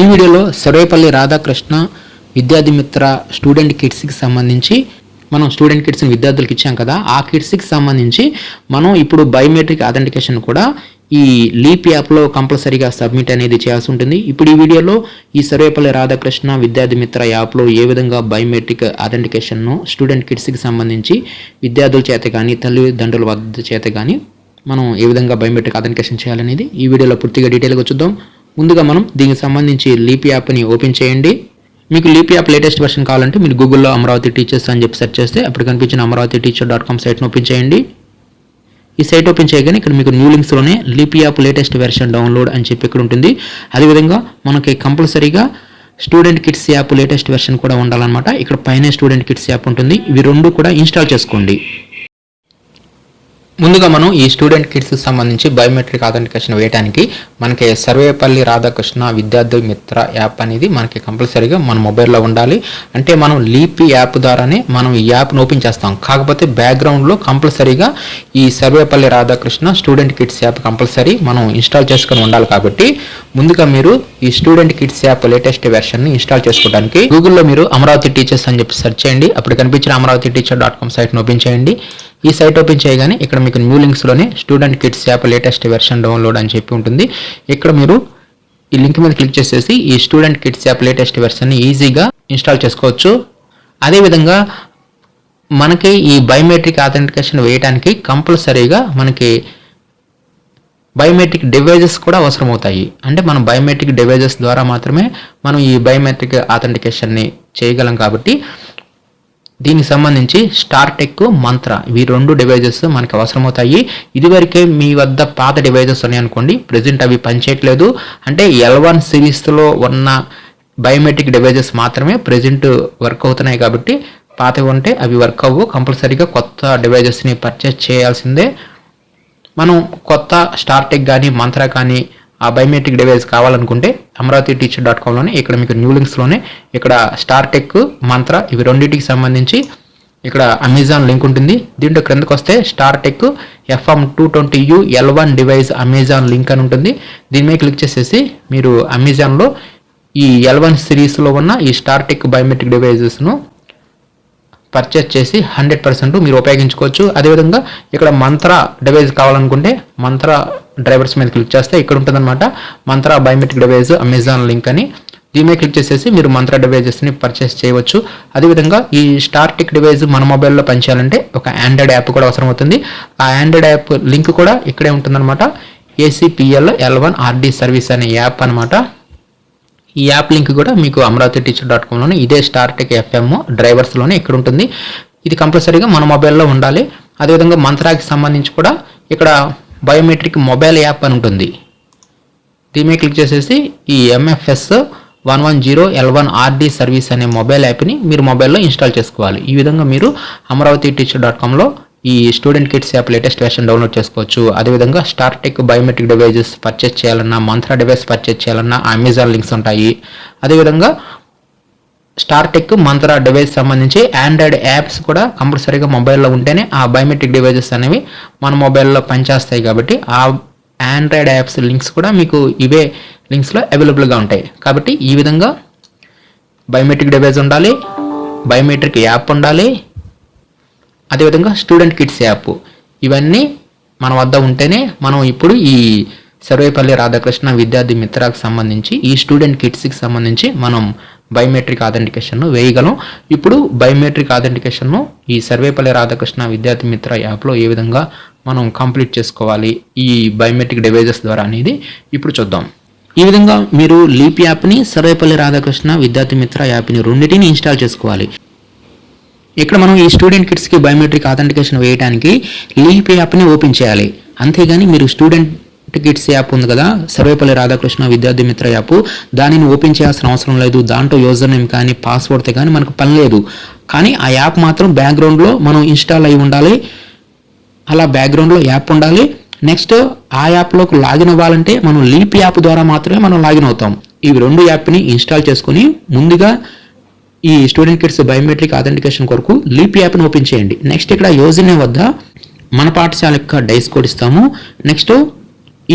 ఈ వీడియోలో సర్వేపల్లి రాధాకృష్ణ విద్యార్థి మిత్ర స్టూడెంట్ కిట్స్కి సంబంధించి మనం స్టూడెంట్ కిట్స్ని విద్యార్థులకు ఇచ్చాం కదా ఆ కిట్స్కి సంబంధించి మనం ఇప్పుడు బయోమెట్రిక్ అథెంటికేషన్ కూడా ఈ లీప్ యాప్లో కంపల్సరీగా సబ్మిట్ అనేది చేయాల్సి ఉంటుంది. ఇప్పుడు ఈ వీడియోలో ఈ సర్వేపల్లి రాధాకృష్ణ విద్యార్థి మిత్ర యాప్లో ఏ విధంగా బయోమెట్రిక్ అథెంటికేషన్ను స్టూడెంట్ కిట్స్కి సంబంధించి విద్యార్థుల చేత కానీ తల్లిదండ్రుల వద్ద చేత కానీ మనం ఏ విధంగా బయోమెట్రిక్ అథెంటికేషన్ చేయాలనేది ఈ వీడియోలో పూర్తిగా డీటెయిల్గా చూద్దాం. ముందుగా మనం దీనికి సంబంధించి లీప్ యాప్ని ఓపెన్ చేయండి. మీకు లీప్ యాప్ లేటెస్ట్ వర్షన్ కావాలంటే మీరు గూగుల్లో అమరావతి టీచర్స్ అని చెప్పి సెర్చ్ చేస్తే అప్పుడు కనిపించిన అమరావతి టీచర్ డాట్ కామ్ సైట్ను ఓపెన్ చేయండి. ఈ సైట్ ఓపెన్ చేయగానే ఇక్కడ మీకు new లింక్స్లోనే leap app latest version download అని చెప్పి ఇక్కడ ఉంటుంది. అదేవిధంగా మనకి కంపల్సరీగా student kits app latest version కూడా ఉండాలన్నమాట. ఇక్కడ పైన స్టూడెంట్ కిట్స్ యాప్ ఉంటుంది. ఇవి రెండు కూడా ఇన్స్టాల్ చేసుకోండి. ముందుగా మనం ఈ స్టూడెంట్ కిట్స్కి సంబంధించి బయోమెట్రిక్ ఆథెంటికేషన్ వేయడానికి మనకి సర్వేపల్లి రాధాకృష్ణ విద్యార్థి మిత్ర యాప్ అనేది మనకి కంపల్సరీగా మన మొబైల్లో ఉండాలి. అంటే మనం లీపి యాప్ ద్వారానే మనం ఈ యాప్ను ఓపెన్ చేస్తాం. కాకపోతే బ్యాక్గ్రౌండ్లో కంపల్సరీగా ఈ Sarvepalli Radhakrishna student kits app compulsory మనం ఇన్స్టాల్ చేసుకొని ఉండాలి కాబట్టి ముందుగా మీరు ఈ స్టూడెంట్ కిట్స్ యాప్ లేటెస్ట్ వెర్షన్ని ఇన్స్టాల్ చేసుకోవడానికి గూగుల్లో మీరు అమరావతి టీచర్స్ అని చెప్పి సెర్చ్ చేయండి. అప్పుడు కనిపించిన అమరావతి టీచర్ డాట్ కామ్ సైట్ను ఓపెన్ చేయండి. ఈ సైట్ ఓపెన్ చేయగానే ఇక్కడ మీకు new లింక్స్లోనే student kits app latest version download అని చెప్పి ఉంటుంది. ఇక్కడ మీరు ఈ లింక్ మీద క్లిక్ చేసేసి ఈ స్టూడెంట్ కిట్స్ యాప్ లేటెస్ట్ వెర్షన్ని ఈజీగా ఇన్స్టాల్ చేసుకోవచ్చు. అదేవిధంగా మనకి ఈ బయోమెట్రిక్ అథెంటికేషన్ వేయడానికి కంపల్సరీగా మనకి బయోమెట్రిక్ డివైజెస్ కూడా అవసరం అవుతాయి అంటే మనం బయోమెట్రిక్ డివైజెస్ ద్వారా మాత్రమే మనం ఈ బయోమెట్రిక్ అథెంటికేషన్ని చేయగలం కాబట్టి దీనికి సంబంధించి స్టార్టెక్ మంత్ర. ఇవి రెండు డివైజెస్ మనకి అవసరమవుతాయి. ఇదివరకే మీ వద్ద పాత డివైజెస్ ఉన్నాయనుకోండి ప్రజెంట్ అవి పనిచేయట్లేదు. అంటే ఎల్ వన్ సిరీస్లో ఉన్న బయోమెట్రిక్ డివైజెస్ మాత్రమే ప్రజెంట్ వర్క్ అవుతున్నాయి కాబట్టి పాతవి ఉంటే అవి వర్క్ అవ్వు. కంపల్సరీగా కొత్త డివైజెస్ని పర్చేస్ చేయాల్సిందే. మనం కొత్త స్టార్టెక్ కానీ మంత్ర కానీ ఆ బయోమెట్రిక్ డివైస్ కావాలనుకుంటే అమరావతి టీచర్ డాట్ కామ్లోనే ఇక్కడ మీకు న్యూ లింక్స్లోనే ఇక్కడ స్టార్టెక్ మంత్ర ఇవి రెండింటికి సంబంధించి ఇక్కడ అమెజాన్ లింక్ ఉంటుంది. దీంట్లో క్రిందకు వస్తే Startek FM two twenty U L one device Amazon link అని ఉంటుంది. దీని మీద క్లిక్ చేసేసి మీరు అమెజాన్లో ఈ ఎల్ వన్ సిరీస్లో ఉన్న ఈ స్టార్టెక్ బయోమెట్రిక్ డివైజెస్ను పర్చేస్ చేసి హండ్రెడ్ పర్సెంట్ మీరు ఉపయోగించుకోవచ్చు. అదేవిధంగా ఇక్కడ మంత్ర డివైజ్ కావాలనుకుంటే మంత్ర డ్రైవర్స్ మీద క్లిక్ చేస్తే ఇక్కడ ఉంటుందన్నమాట. మంత్ర బయోమెట్రిక్ డివైజ్ అమెజాన్ లింక్ అని. దీని మీద క్లిక్ చేసేసి మీరు మంత్ర డివైజెస్ని పర్చేస్ చేయవచ్చు. అదేవిధంగా ఈ స్టార్టిక్ డివైజ్ మన మొబైల్లో పనిచేయాలంటే ఒక ఆండ్రాయిడ్ యాప్ కూడా అవసరం అవుతుంది ఆ ఆండ్రాయిడ్ యాప్ లింక్ కూడా ఇక్కడే ఉంటుందన్నమాట. ACPL L one RD service అనే యాప్ అనమాట ఈ యాప్ లింక్ కూడా మీకు అమరావతి టీచర్ డాట్ కామ్లోనే ఇదే స్టార్టెక్ ఎఫ్ఎం డ్రైవర్స్లోనే ఇక్కడ ఉంటుంది. ఇది కంపల్సరీగా మన మొబైల్లో ఉండాలి. అదేవిధంగా మంత్రాకి సంబంధించి కూడా ఇక్కడ బయోమెట్రిక్ మొబైల్ యాప్ అని ఉంటుంది. దీని క్లిక్ చేసేసి ఈ MFS one one zero L one RD service అనే మొబైల్ యాప్ని మీరు మొబైల్లో ఇన్స్టాల్ చేసుకోవాలి. ఈ విధంగా మీరు అమరావతి టీచర్ డాట్ కామ్లో ఈ student kits app latest version download చేసుకోవచ్చు. అదేవిధంగా స్టార్టెక్ బయోమెట్రిక్ డివైజెస్ పర్చేస్ చేయాలన్నా మంత్రా డివైస్ పర్చేస్ చేయాలన్నా అమెజాన్ లింక్స్ ఉంటాయి. అదేవిధంగా స్టార్టెక్ మంత్రా డివైస్ సంబంధించి ఆండ్రాయిడ్ యాప్స్ కూడా కంపల్సరీగా మొబైల్లో ఉంటేనే ఆ బయోమెట్రిక్ డివైజెస్ అనేవి మన మొబైల్లో పనిచేస్తాయి కాబట్టి ఆ ఆండ్రాయిడ్ యాప్స్ లింక్స్ కూడా మీకు ఇవే లింక్స్లో అవైలబుల్గా ఉంటాయి. కాబట్టి ఈ విధంగా బయోమెట్రిక్ డివైస్ ఉండాలి బయోమెట్రిక్ యాప్ ఉండాలి అదేవిధంగా స్టూడెంట్ కిట్స్ యాప్. ఇవన్నీ మన వద్ద ఉంటేనే మనం ఇప్పుడు ఈ సర్వేపల్లి రాధాకృష్ణ విద్యార్థి మిత్రాకు సంబంధించి ఈ స్టూడెంట్ కిట్స్కి సంబంధించి మనం బయోమెట్రిక్ ఆథెంటికేషన్ను వేయగలం. ఇప్పుడు బయోమెట్రిక్ ఆథెంటికేషన్ను ఈ సర్వేపల్లి రాధాకృష్ణ విద్యార్థి మిత్ర యాప్లో ఏ విధంగా మనం కంప్లీట్ చేసుకోవాలి ఈ బయోమెట్రిక్ డివైజెస్ ద్వారా అనేది ఇప్పుడు చూద్దాం. ఈ విధంగా మీరు లీప్ యాప్ని సర్వేపల్లి రాధాకృష్ణ విద్యార్థి మిత్ర యాప్ని రెండింటిని ఇన్స్టాల్ చేసుకోవాలి. ఇక్కడ మనం ఈ స్టూడెంట్ కిట్స్కి బయోమెట్రిక్ ఆథెంటికేషన్ వేయడానికి లీప్ యాప్ని ఓపెన్ చేయాలి. అంతేగాని మీరు స్టూడెంట్ కిట్స్ యాప్ ఉంది కదా సర్వేపల్లి రాధాకృష్ణ విద్యార్థి మిత్ర యాప్ దానిని ఓపెన్ చేయాల్సిన అవసరం లేదు. దాంట్లో యూజర్ నేమ్ కానీ పాస్వర్డ్తో కానీ మనకు పని లేదు. కానీ ఆ యాప్ మాత్రం బ్యాక్గ్రౌండ్లో మనం ఇన్స్టాల్ అయి ఉండాలి. అలా బ్యాక్గ్రౌండ్లో యాప్ ఉండాలి. నెక్స్ట్ ఆ యాప్లోకి లాగిన్ అవ్వాలంటే మనం లీప్ యాప్ ద్వారా మాత్రమే మనం లాగిన్ అవుతాం. ఇవి రెండు యాప్ని ఇన్స్టాల్ చేసుకుని ముందుగా ఈ స్టూడెంట్ కిట్స్ బయోమెట్రిక్ అథెంటికేషన్ కొరకు లీప్ యాప్ను ఓపెన్ చేయండి. నెక్స్ట్ ఇక్కడ యోజన వద్ద మన పాఠశాల యొక్క డైస్ కోడ్ ఇస్తాము. నెక్స్ట్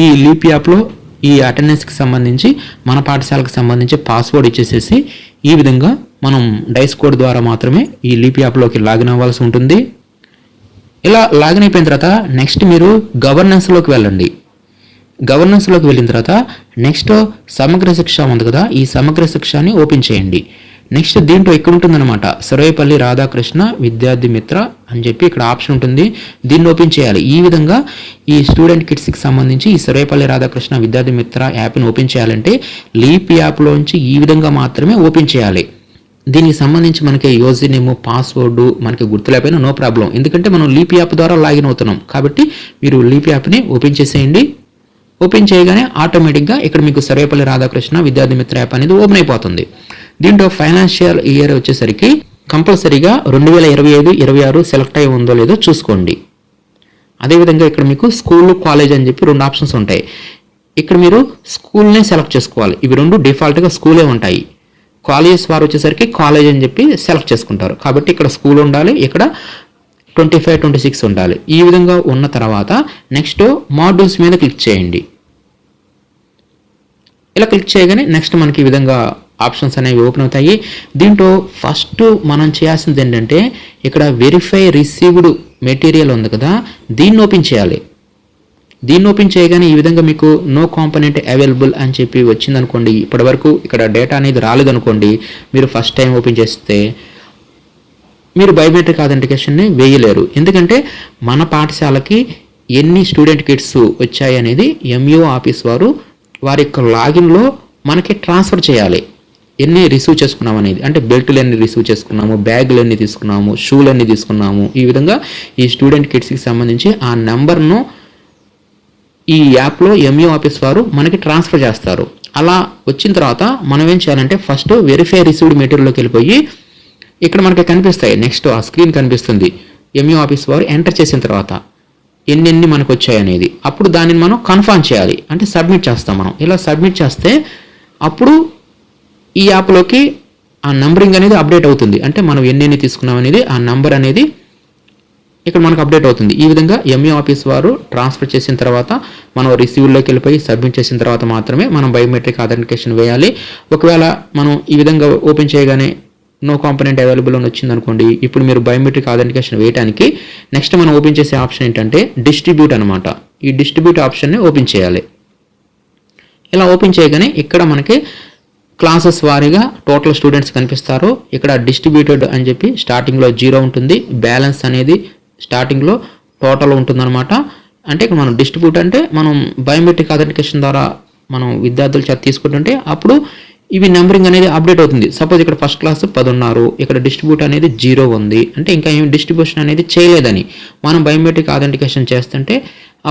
ఈ లీప్ యాప్లో ఈ అటెండెన్స్కి సంబంధించి మన పాఠశాలకు సంబంధించి పాస్వర్డ్ ఇచ్చేసేసి ఈ విధంగా మనం డైస్ కోడ్ ద్వారా మాత్రమే ఈ లీప్ యాప్లోకి లాగిన్ అవ్వాల్సి ఉంటుంది. ఇలా లాగిన్ అయిపోయిన తర్వాత నెక్స్ట్ మీరు గవర్నెన్స్లోకి వెళ్ళండి. గవర్నెన్స్లోకి వెళ్ళిన తర్వాత నెక్స్ట్ సమగ్ర శిక్ష ఉంది కదా ఈ సమగ్ర శిక్షని ఓపెన్ చేయండి. నెక్స్ట్ దీంట్లో ఇక్కడ ఉంటుందన్నమాట సర్వేపల్లి రాధాకృష్ణ విద్యార్థి మిత్ర అని చెప్పి ఇక్కడ ఆప్షన్ ఉంటుంది. దీన్ని ఓపెన్ చేయాలి. ఈ విధంగా ఈ స్టూడెంట్ కిట్స్కి సంబంధించి ఈ సర్వేపల్లి రాధాకృష్ణ విద్యార్థి మిత్ర యాప్ని ఓపెన్ చేయాలంటే లీప్ యాప్లోంచి ఈ విధంగా మాత్రమే ఓపెన్ చేయాలి. దీనికి సంబంధించి మనకి యూజర్ నేమ్ పాస్వర్డ్ మనకి గుర్తులేకపోయినా నో ప్రాబ్లం. ఎందుకంటే మనం లీప్ యాప్ ద్వారా లాగిన్ అవుతున్నాం. కాబట్టి మీరు లీప్ యాప్ని ఓపెన్ చేసేయండి. ఓపెన్ చేయగానే ఆటోమేటిక్గా ఇక్కడ మీకు సర్వేపల్లి రాధాకృష్ణ విద్యార్థి మిత్ర యాప్ అనేది ఓపెన్ అయిపోతుంది. దీంట్లో ఫైనాన్షియల్ ఇయర్ వచ్చేసరికి కంపల్సరీగా రెండు వేల ఇరవై ఐదు ఇరవై ఆరు సెలెక్ట్ అయి ఉందో లేదో చూసుకోండి. అదేవిధంగా ఇక్కడ మీకు స్కూల్ కాలేజ్ అని చెప్పి రెండు ఆప్షన్స్ ఉంటాయి. ఇక్కడ మీరు స్కూల్నే సెలెక్ట్ చేసుకోవాలి. ఇవి రెండు డిఫాల్ట్గా స్కూలే ఉంటాయి. కాలేజెస్ వారు వచ్చేసరికి కాలేజ్ అని చెప్పి సెలెక్ట్ చేసుకుంటారు. కాబట్టి ఇక్కడ స్కూల్ ఉండాలి ఇక్కడ ట్వంటీ ఫైవ్ ట్వంటీ సిక్స్ ఉండాలి. ఈ విధంగా ఉన్న తర్వాత నెక్స్ట్ మాడ్యూల్స్ మీద క్లిక్ చేయండి. ఇలా క్లిక్ చేయగానే నెక్స్ట్ మనకి ఈ విధంగా ఆప్షన్స్ అనేవి ఓపెన్ అవుతాయి. దీంట్లో ఫస్ట్ మనం చేయాల్సింది ఏంటంటే ఇక్కడ వెరిఫై రిసీవ్డ్ మెటీరియల్ ఉంది కదా దీన్ని ఓపెన్ చేయాలి. దీన్ని ఓపెన్ చేయగానే ఈ విధంగా మీకు నో కాంపనెంట్ అవైలబుల్ అని చెప్పి వచ్చిందనుకోండి ఇప్పటివరకు ఇక్కడ డేటా అనేది రాలేదనుకోండి మీరు ఫస్ట్ టైం ఓపెన్ చేస్తే మీరు బయోమెట్రిక్ అథెంటికేషన్ని వేయలేరు. ఎందుకంటే మన పాఠశాలకి ఎన్ని స్టూడెంట్ కిట్స్ వచ్చాయి అనేది ఎంఈఓ ఆఫీస్ వారు వారి యొక్క లాగిన్లో మనకి ట్రాన్స్ఫర్ చేయాలి. ఎన్ని రిసీవ్ చేసుకున్నాం అనేది? అంటే బెల్ట్లు ఎన్ని రిసీవ్ చేసుకున్నాము? బ్యాగులు ఎన్ని తీసుకున్నాము? షూలు ఎన్ని తీసుకున్నాము? ఈ విధంగా ఈ స్టూడెంట్ కిట్స్కి సంబంధించి ఆ నెంబర్ను ఈ యాప్లో ఎంఈ ఆఫీస్ వారు మనకి ట్రాన్స్ఫర్ చేస్తారు. అలా వచ్చిన తర్వాత మనం ఏం చేయాలంటే ఫస్ట్ వెరిఫై రిసీవ్డ్ మెటీరియల్లోకి వెళ్ళిపోయి ఇక్కడ మనకి కనిపిస్తాయి. నెక్స్ట్ ఆ స్క్రీన్ కనిపిస్తుంది. ఎంఈ ఆఫీస్ వారు ఎంటర్ చేసిన తర్వాత ఎన్నెన్ని మనకు వచ్చాయనేది అప్పుడు దానిని మనం కన్ఫర్మ్ చేయాలి. అంటే సబ్మిట్ చేస్తాం మనం. ఇలా సబ్మిట్ చేస్తే అప్పుడు ఈ యాప్లోకి ఆ నంబరింగ్ అనేది అప్డేట్ అవుతుంది. అంటే మనం ఎన్నెన్ని తీసుకున్నాం అనేది ఆ నంబర్ అనేది ఇక్కడ మనకు అప్డేట్ అవుతుంది. ఈ విధంగా ఎంఏ ఆఫీస్ వారు ట్రాన్స్ఫర్ చేసిన తర్వాత మనం రిసీవ్లోకి వెళ్ళిపోయి సబ్మిట్ చేసిన తర్వాత మాత్రమే మనం బయోమెట్రిక్ అథెంటికేషన్ వేయాలి. ఒకవేళ మనం ఈ విధంగా ఓపెన్ చేయగానే నో కాంపనెంట్ అవైలబుల్ అని వచ్చింది అనుకోండి ఇప్పుడు మీరు బయోమెట్రిక్ అథెంటికేషన్ వేయడానికి నెక్స్ట్ మనం ఓపెన్ చేసే ఆప్షన్ ఏంటంటే డిస్ట్రిబ్యూట్ అనమాట ఈ డిస్ట్రిబ్యూట్ ఆప్షన్ని ఓపెన్ చేయాలి. ఇలా ఓపెన్ చేయగానే ఇక్కడ మనకి క్లాసెస్ వారీగా టోటల్ స్టూడెంట్స్ కనిపిస్తారు. ఇక్కడ డిస్ట్రిబ్యూటెడ్ అని చెప్పి స్టార్టింగ్లో జీరో ఉంటుంది. బ్యాలెన్స్ అనేది స్టార్టింగ్లో టోటల్ ఉంటుందన్నమాట. అంటే ఇక్కడ మనం డిస్ట్రిబ్యూట్ అంటే మనం బయోమెట్రిక్ అథెంటికేషన్ ద్వారా మనం విద్యార్థుల చేత తీసుకుంటుంటే అప్పుడు ఇవి నెంబరింగ్ అనేది అప్డేట్ అవుతుంది. సపోజ్ ఇక్కడ ఫస్ట్ క్లాస్ పది ఉన్నారు ఇక్కడ డిస్ట్రిబ్యూట్ అనేది జీరో ఉంది. అంటే ఇంకా ఏం డిస్ట్రిబ్యూషన్ అనేది చేయలేదని. మనం బయోమెట్రిక్ అథెంటికేషన్ చేస్తుంటే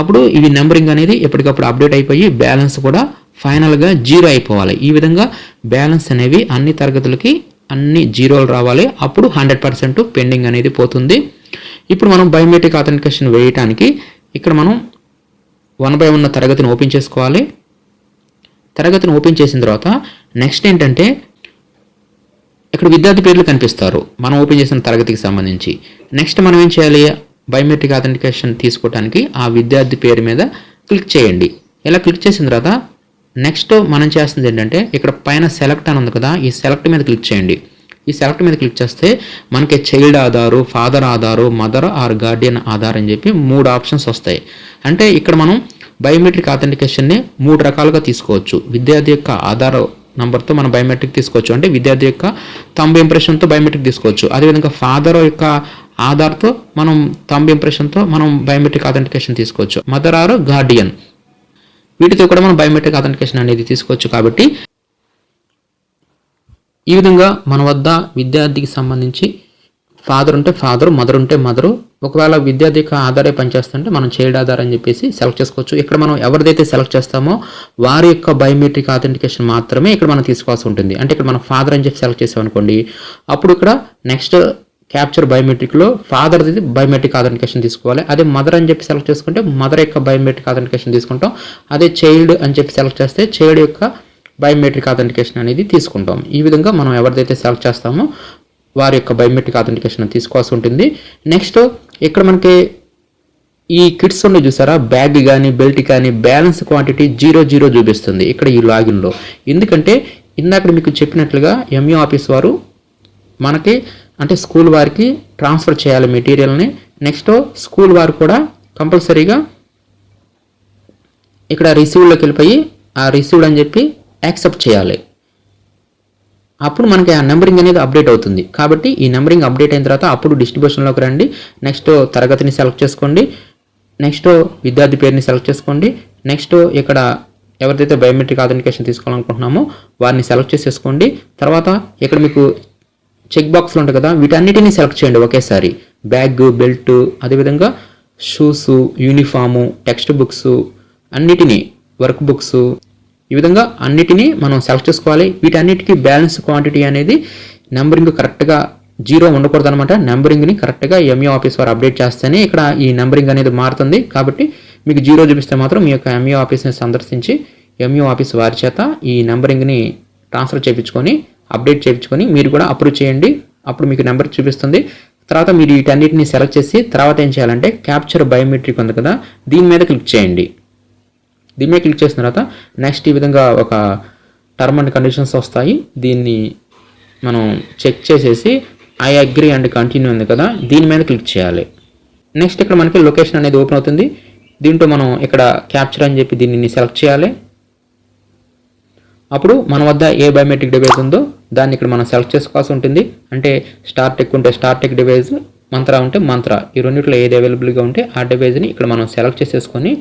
అప్పుడు ఇవి నెంబరింగ్ అనేది ఎప్పటికప్పుడు అప్డేట్ అయిపోయి బ్యాలెన్స్ కూడా ఫైనల్గా జీరో అయిపోవాలి. ఈ విధంగా బ్యాలెన్స్ అనేవి అన్ని తరగతులకి అన్ని జీరోలు రావాలి. అప్పుడు హండ్రెడ్ పర్సెంట్ పెండింగ్ అనేది పోతుంది. ఇప్పుడు మనం బయోమెట్రిక్ అథెంటికేషన్ వేయటానికి ఇక్కడ మనం వన్ బై ఉన్న తరగతిని ఓపెన్ చేసుకోవాలి. తరగతిని ఓపెన్ చేసిన తర్వాత నెక్స్ట్ ఏంటంటే ఇక్కడ విద్యార్థి పేర్లు కనిపిస్తారు. మనం ఓపెన్ చేసిన తరగతికి సంబంధించి. నెక్స్ట్ మనం ఏం చేయాలి? బయోమెట్రిక్ అథెంటికేషన్ తీసుకోవడానికి ఆ విద్యార్థి పేరు మీద క్లిక్ చేయండి. ఇలా క్లిక్ చేసిన తర్వాత నెక్స్ట్ మనం చేస్తుంది ఏంటంటే ఇక్కడ పైన సెలెక్ట్ అని ఉంది కదా ఈ సెలెక్ట్ మీద క్లిక్ చేయండి. ఈ సెలెక్ట్ మీద క్లిక్ చేస్తే మనకి child Aadhaar father Aadhaar mother or guardian Aadhaar అని చెప్పి మూడు ఆప్షన్స్ వస్తాయి. అంటే ఇక్కడ మనం బయోమెట్రిక్ అథెంటికేషన్ని మూడు రకాలుగా తీసుకోవచ్చు. విద్యార్థి యొక్క ఆధార్ నంబర్తో మనం బయోమెట్రిక్ తీసుకోవచ్చు. అంటే విద్యార్థి యొక్క తంబు ఇంప్రెషన్తో బయోమెట్రిక్ తీసుకోవచ్చు. అదేవిధంగా ఫాదర్ యొక్క ఆధార్తో మనం తంబు ఇంప్రెషన్తో మనం బయోమెట్రిక్ అథెంటికేషన్ తీసుకోవచ్చు. మదర్ ఆర్ గార్డియన్ వీటితో కూడా మనం బయోమెట్రిక్ అథెంటికేషన్ అనేది తీసుకోవచ్చు కాబట్టి ఈ విధంగా మన వద్ద విద్యార్థికి సంబంధించి ఫాదర్ ఉంటే ఫాదర్ మదర్ ఉంటే మదరు ఒకవేళ విద్యార్థి యొక్క ఆధారే పనిచేస్తుంటే మనం చైల్డ్ ఆధార్ అని చెప్పేసి సెలెక్ట్ చేసుకోవచ్చు. ఇక్కడ మనం ఎవరిదైతే సెలెక్ట్ చేస్తామో వారి యొక్క బయోమెట్రిక్ అథెంటికేషన్ మాత్రమే ఇక్కడ మనం తీసుకోవాల్సి ఉంటుంది. అంటే ఇక్కడ మనం ఫాదర్ అని చెప్పి సెలెక్ట్ చేసాం అనుకోండి అప్పుడు ఇక్కడ నెక్స్ట్ క్యాప్చర్ బయోమెట్రిక్లో ఫాదర్ది బయోమెట్రిక్ ఆథెంటికేషన్ తీసుకోవాలి. అదే మదర్ అని చెప్పి సెలెక్ట్ చేసుకుంటే మదర్ యొక్క బయోమెట్రిక్ ఆథెంటికేషన్ తీసుకుంటాం. అదే చైల్డ్ అని చెప్పి సెలెక్ట్ చేస్తే చైల్డ్ యొక్క బయోమెట్రిక్ ఆథెంటికేషన్ అనేది తీసుకుంటాం. ఈ విధంగా మనం ఎవరిదైతే సెలెక్ట్ చేస్తామో వారి యొక్క బయోమెట్రిక్ ఆథెంటికేషన్ తీసుకోవాల్సి ఉంటుంది. నెక్స్ట్ ఇక్కడ మనకి ఈ కిట్స్ ఉండే చూసారా? బ్యాగ్ కానీ బెల్ట్ కానీ బ్యాలెన్స్ క్వాంటిటీ జీరో జీరో చూపిస్తుంది ఇక్కడ ఈ లాగిన్లో ఎందుకంటే ఇందాక మీకు చెప్పినట్లుగా ఎంఈ ఆఫీస్ వారు మనకి అంటే స్కూల్ వారికి ట్రాన్స్ఫర్ చేయాలి మెటీరియల్ని. నెక్స్ట్ స్కూల్ వారు కూడా కంపల్సరీగా ఇక్కడ రిసీవ్డ్లోకి వెళ్ళిపోయి ఆ రిసీవ్డ్ అని చెప్పి యాక్సెప్ట్ చేయాలి. అప్పుడు మనకి ఆ నెంబరింగ్ అనేది అప్డేట్ అవుతుంది. కాబట్టి ఈ నెంబరింగ్ అప్డేట్ అయిన తర్వాత అప్పుడు డిస్ట్రిబ్యూషన్లోకి రండి. నెక్స్ట్ తరగతిని సెలెక్ట్ చేసుకోండి. నెక్స్ట్ విద్యార్థి పేరుని సెలెక్ట్ చేసుకోండి. నెక్స్ట్ ఇక్కడ ఎవరిదైతే బయోమెట్రిక్ ఆథెంటికేషన్ తీసుకోవాలనుకుంటున్నామో వారిని సెలెక్ట్ చేసేసుకోండి. తర్వాత ఇక్కడ మీకు చెక్ బాక్స్లు ఉంటాయి కదా వీటన్నిటిని సెలెక్ట్ చేయండి ఒకేసారి. బ్యాగ్ బెల్ట్ అదేవిధంగా షూస్ యూనిఫాము టెక్స్ట్ బుక్స్ అన్నిటినీ వర్క్ బుక్స్. ఈ విధంగా అన్నిటినీ మనం సెలెక్ట్ చేసుకోవాలి. వీటన్నిటికీ బ్యాలెన్స్ క్వాంటిటీ అనేది నెంబరింగ్ కరెక్ట్గా జీరో ఉండకూడదు అనమాట నెంబరింగ్ని కరెక్ట్గా ఎంఈ ఆఫీస్ వారు అప్డేట్ చేస్తేనే ఇక్కడ ఈ నెంబరింగ్ అనేది మారుతుంది. కాబట్టి మీకు జీరో చూపిస్తే మాత్రం మీ యొక్క ఎంఈ ఆఫీస్ని సందర్శించి ఎంఈ ఆఫీస్ వారి చేత ఈ నెంబరింగ్ని ట్రాన్స్ఫర్ చేయించుకొని అప్డేట్ చేయించుకొని మీరు కూడా అప్రూవ్ చేయండి. అప్పుడు మీకు నెంబర్ చూపిస్తుంది. తర్వాత మీరు వీటన్నిటిని సెలెక్ట్ చేసి తర్వాత ఏం చేయాలంటే క్యాప్చర్ బయోమెట్రిక్ ఉంది కదా దీని మీద క్లిక్ చేయండి. దీని మీద క్లిక్ చేసిన తర్వాత నెక్స్ట్ ఈ విధంగా ఒక టర్మ్ అండ్ కండిషన్స్ వస్తాయి. దీన్ని మనం చెక్ చేసేసి ఐ అగ్రి అండ్ కంటిన్యూ ఉంది కదా దీని మీద క్లిక్ చేయాలి. నెక్స్ట్ ఇక్కడ మనకి లొకేషన్ అనేది ఓపెన్ అవుతుంది. దీంట్లో మనం ఇక్కడ క్యాప్చర్ అని చెప్పి దీన్ని సెలెక్ట్ చేయాలి. అప్పుడు మన వద్ద ఏ బయోమెట్రిక్ డివైస్ ఉందో దాన్ని ఇక్కడ మనం సెలెక్ట్ చేసుకోవాల్సి ఉంటుంది. అంటే స్టార్ టెక్ ఉంటే స్టార్ టెక్ డివైస్ మంత్ర ఉంటే మంత్ర ఈ రెండింటిలో ఏది అవైలబుల్గా ఉంటే ఆ డివైస్ని ఇక్కడ మనం సెలెక్ట్ చేసేసుకొని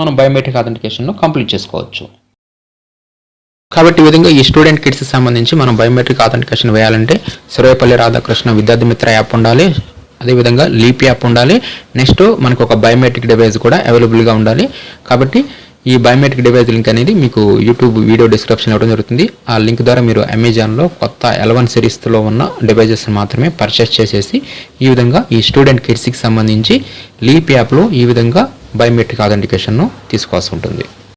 మనం బయోమెట్రిక్ అథెంటికేషన్లో కంప్లీట్ చేసుకోవచ్చు. కాబట్టి ఈ విధంగా ఈ స్టూడెంట్ కిట్స్కి సంబంధించి మనం బయోమెట్రిక్ అథెంటికేషన్ వేయాలంటే సర్వేపల్లి రాధాకృష్ణ విద్యార్థి మిత్ర యాప్ ఉండాలి. అదేవిధంగా లీప్ యాప్ ఉండాలి. నెక్స్ట్ మనకు ఒక బయోమెట్రిక్ డివైస్ కూడా అవైలబుల్గా ఉండాలి. కాబట్టి ఈ బయోమెట్రిక్ డివైజ్ లింక్ అనేది మీకు యూట్యూబ్ వీడియో డిస్క్రిప్షన్ ఇవ్వడం జరుగుతుంది. ఆ లింక్ ద్వారా మీరు అమెజాన్లో కొత్త ఎలవన్ సిరీస్లో ఉన్న డివైజెస్ మాత్రమే పర్చేస్ చేసేసి ఈ విధంగా ఈ స్టూడెంట్ కిట్స్కి సంబంధించి లీప్ యాప్లో ఈ విధంగా బయోమెట్రిక్ అథెంటికేషన్ను తీసుకోవాల్సి ఉంటుంది.